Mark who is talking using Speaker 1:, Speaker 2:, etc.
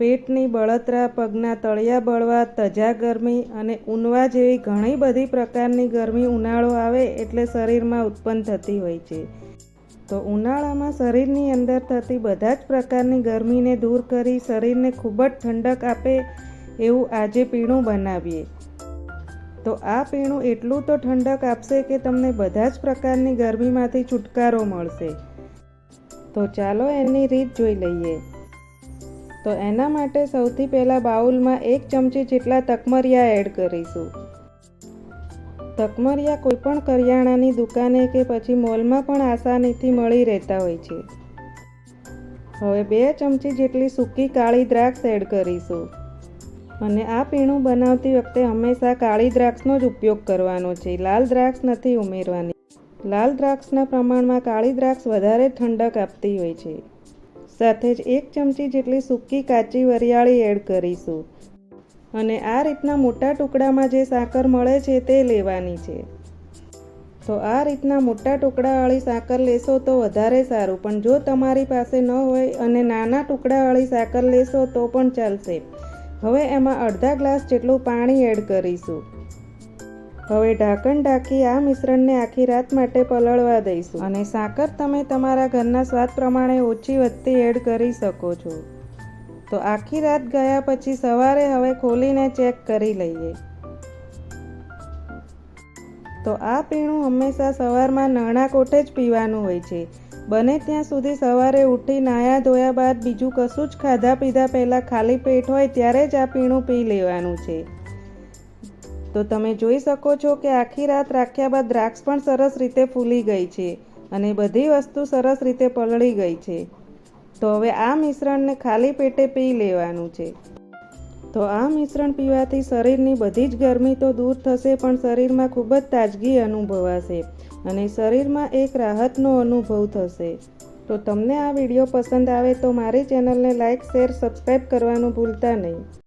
Speaker 1: પેટની બળતરા, પગના તળિયા બળવા તજા ગરમી અને ઊનવા જેવી ઘણી બધી પ્રકારની ગરમી ઉનાળો આવે એટલે શરીરમાં ઉત્પન્ન થતી હોય છે. તો ઉનાળામાં શરીરની અંદર થતી બધા જ પ્રકારની ગરમીને દૂર કરી શરીરને ખૂબ જ ઠંડક આપે એવું આજે પીણું બનાવીએ. તો આ પીણું એટલું તો ઠંડક આપશે કે તમને બધા જ પ્રકારની ગરમીમાંથી છુટકારો મળશે. તો ચાલો એની રીત જોઈ લઈએ. તો એના માટે સૌથી પહેલાં બાઉલમાં એક ચમચી જેટલા તકમરિયા એડ કરીશું. તકમરિયા કોઈપણ કરિયાણાની દુકાને કે પછી મોલમાં પણ આસાનીથી મળી રહેતા હોય છે. હવે બે ચમચી જેટલી સૂકી કાળી દ્રાક્ષ એડ કરીશું. અને આ પીણું બનાવતી વખતે હંમેશા કાળી દ્રાક્ષનો જ ઉપયોગ કરવાનો છે. લાલ દ્રાક્ષ નથી ઉમેરવાની. લાલ દ્રાક્ષના પ્રમાણમાં કાળી દ્રાક્ષ વધારે ઠંડક આપતી હોય છે. સાથે જ એક ચમચી જેટલી સૂકી કાચી વરિયાળી એડ કરીશું. અને આ રીતના મોટા ટુકડામાં જે સાકર મળે છે તે લેવાની છે. તો આ રીતના મોટા ટુકડાવાળી સાકર લેશો તો વધારે સારું, પણ જો તમારી પાસે ન હોય અને નાના ટુકડાવાળી સાકર લેશો તો પણ ચાલશે. હવે એમાં અડધા ગ્લાસ જેટલું પાણી એડ કરીશું. હવે ઢાંકણ ઢાંકી આ મિશ્રણને આખી રાત માટે પલળવા દઈશું. અને સાકર તમે તમારા ઘરના સ્વાદ પ્રમાણે ઓછી વધતી એડ કરી શકો છો. તો આખી રાત ગયા પછી સવારે હવે ખોલીને ચેક કરી લઈએ. તો આ પીણું હંમેશા સવારમાં નરણા કોઠે જ પીવાનું હોય છે. બને ત્યાં સુધી સવારે ઉઠી નાયા ધોયા બાદ બીજું કશું જ ખાધા પીધા પહેલાં ખાલી પેટ હોય ત્યારે જ આ પીણું પી લેવાનું છે. તો તમે જોઈ શકો છો કે આખી રાત રાખ્યા બાદ દ્રાક્ષ પણ સરસ રીતે ફૂલી ગઈ છે અને બધી વસ્તુ સરસ રીતે પલળી ગઈ છે. તો હવે આ મિશ્રણને ખાલી પેટે પી લેવાનું છે. તો આ મિશ્રણ પીવાથી શરીરની બધી જ ગરમી તો દૂર થશે પણ શરીરમાં ખૂબ જ તાજગી અનુભવાશે અને શરીરમાં એક રાહતનો અનુભવ થશે. તો તમને આ વીડિયો પસંદ આવે તો મારી ચેનલને લાઇક શેર સબસ્ક્રાઈબ કરવાનું ભૂલતા નહીં.